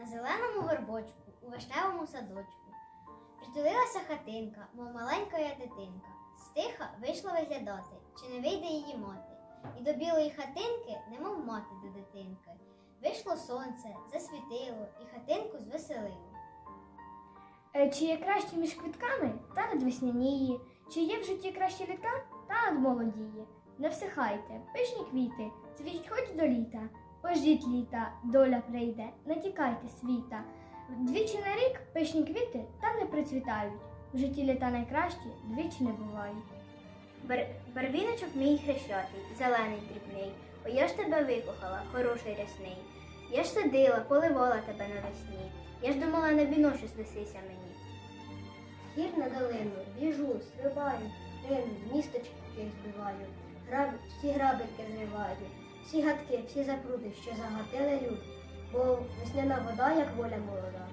На зеленому горбочку, у вишневому садочку. Притулилася хатинка, мов маленька я дитинка. Стиха вийшла виглядати, чи не вийде її мати. І до білої хатинки, немов мати до дитинки. Вийшло сонце, засвітило і хатинку звеселило. Е, Чи є краще між квітками та над веснянії, чи є в житті кращі літа та над молодії? Не всихайте, пишні квіти, цвіть хоч до літа. Пождіть літа, доля прийде, не тікайте світа. Двічі на рік пишні квіти та не процвітають. В житті літа найкращі двічі не бувають. Бар... Барвіночок мій хрещатий, зелений дрібний, бо я ж тебе викохала, хороший рясний. Я ж садила, поливала тебе навесні. Я ж думала, на віночу снесися мені. Гір на долину, біжу, стрибаю, рину, місточки збиваю, граб, всі грабинки зриваю, всі гадки, всі запруди, що загатили люд, бо весняна вода, як воля молода,